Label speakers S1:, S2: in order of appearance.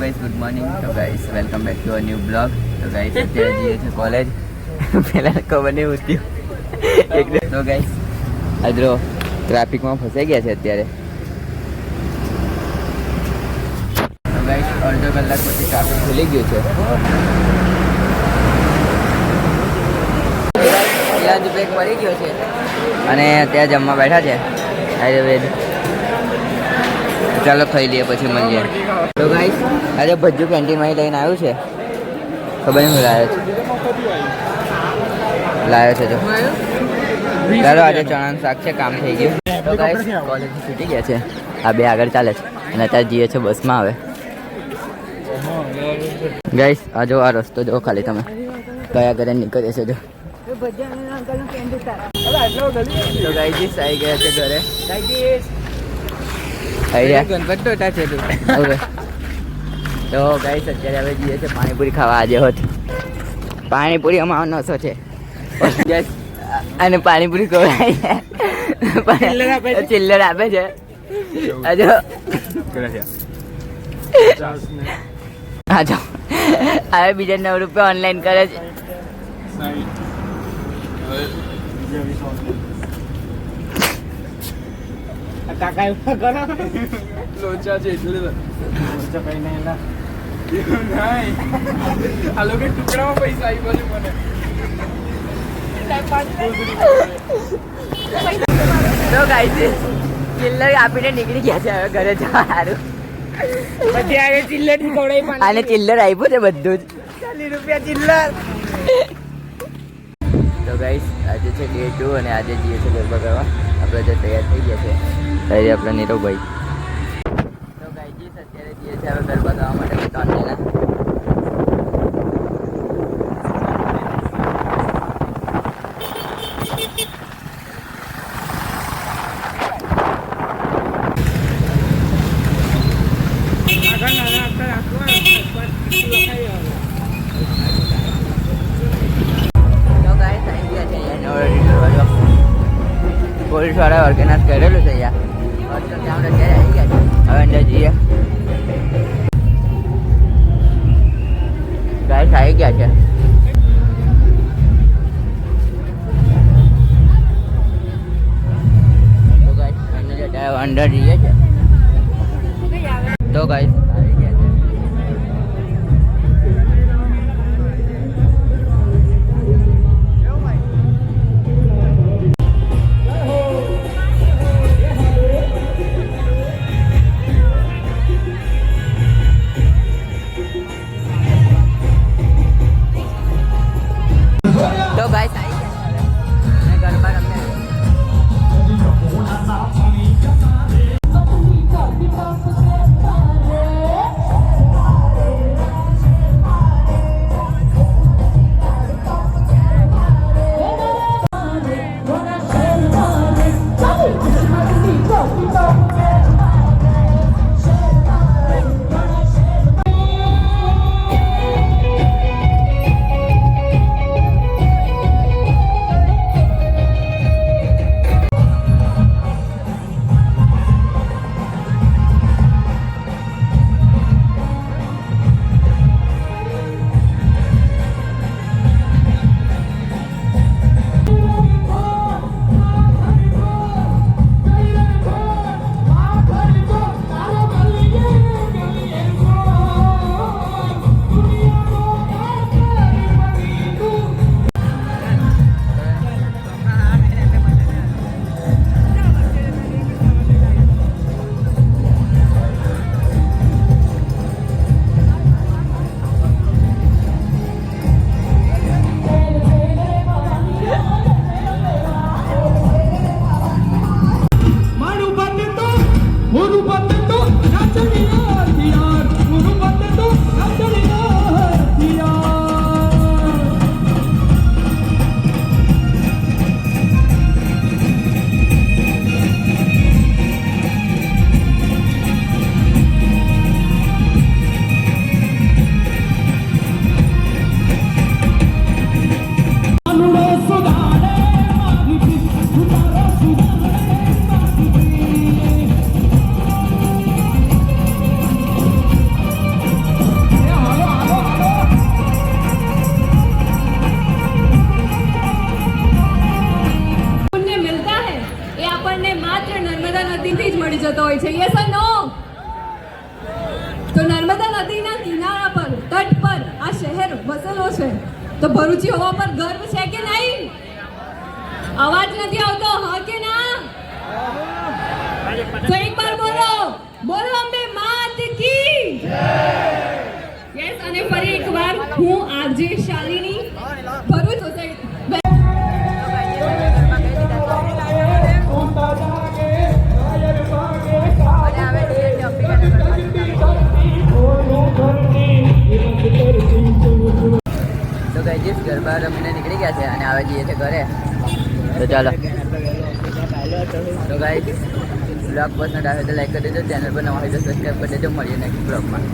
S1: Guys good morning તો guys welcome back to a new blog તો guys અત્યારે જઈએ છે કોલેજ પહેલા ખબર નહીં હોતી. એકદમ તો ગાઈસ આજરો ટ્રાફિકમાં ફસાઈ ગયા છે અત્યારે. તો ગાઈસ અડધો કલાક પછી ટ્રાફિક ખુલી ગયું છે. લંચ બ્રેક પડી ગયો છે. અને ત્યાં જમવા બેઠા છે. આયુર્વેદ ચાલો ખાઈ લઈએ પછી મળીએ તો ગાઈસ આજે ભજ્જુ કેન્ટીનમાંથી લઈને આવ્યું છે. ખબર નહીં લાવ્યો છે. લાવ્યો છે જો ચાલો આજે ચણાનું શાક છે, કામ થઈ ગયું. તો ગાઈસ કોલેજ છૂટી ગયા છે. આ બે આગળ ચાલે છે. અને અત્યારે જઈએ છે બસમાં આવે ગાઈસ આ જો આ રસ્તો જો ખાલી તમે. કયા ઘરે નીકળીએ છે જો. તો ગાઈજીસ આવી ગયા છે ઘરે. આવી ગયા
S2: ગણપત ટોટા છે તું
S1: ગાઈસ અત્યારે હવે જઈએ છે પાણીપુરી ખાવા. આજે હોત. પાણીપુરી અમારો નસો છે. અને પાણીપુરી ખવડાવી
S2: ચિલ્લર આપે છે.
S1: ચિલ્લર આપે છે. હજુ હા. જો. હવે બીજા નવ રૂપિયા ઓનલાઈન કરે છે.
S2: કાકા એવું કરો.
S3: લોચા છે એટલે
S2: તો. કઈ નહીં એલા.
S3: એવું નહીં. આ લોકો ટુકડામાં પૈસા આવી બધું મને.
S1: તો ગાઈસ ચિલ્લર આપીને નીકળી ગયા છે હવે ઘરે જવા સારું
S2: પછી આજે ચિલ્લર ખવડાવી પાણી
S1: આને ચિલ્લર આપ્યું છે બધું જ.
S2: ચાલીસ રૂપિયા ચિલ્લર
S1: તો ગાઈસ આજે છે ડે ટુ અને આજે જઈએ છે ગરબા કરવા. આપણે જે તૈયાર થઈ ગયા છે. ત્યારે આપણા નીરવભાઈ. તો ગાઈજીસ અત્યારે જઈએ છે હવે ગરબા ગાવા માટે અમે ત્રણ જણા ગયા પોલીસવાળા ઓર્ગેનાઇઝ કરેલું છે અહીંયા ત્યાં ગયા હવે અંદર જઈએ. ગાઈસ આવી ગયા છે. અંદર જઈએ છે. તો ગાઈસ છે.
S4: યસ નો તો નર્મદા નદીના કિનારા પર, તટ પર, આ શહેર વસેલો છે. તો ભરૂચી હોવા પર ગર્વ છે કે નહીં? અવાજ નથી આવતો, હા કે ના? તો એક બાર બોલો. બોલો અંબે માત કી યસ અને ફરી એકવાર હું આરજે શાલિની
S1: આવે જઈએ છે ઘરે. તો ચાલો. તો ગાઈ બ્લોગ પસંદ આવે તો લાઈક કરી દેજો ચેનલ પર નવા હોય તો સબસ્ક્રાઈબ કરી દેજો મળીએ નેક્સ્ટ બ્લોગમાં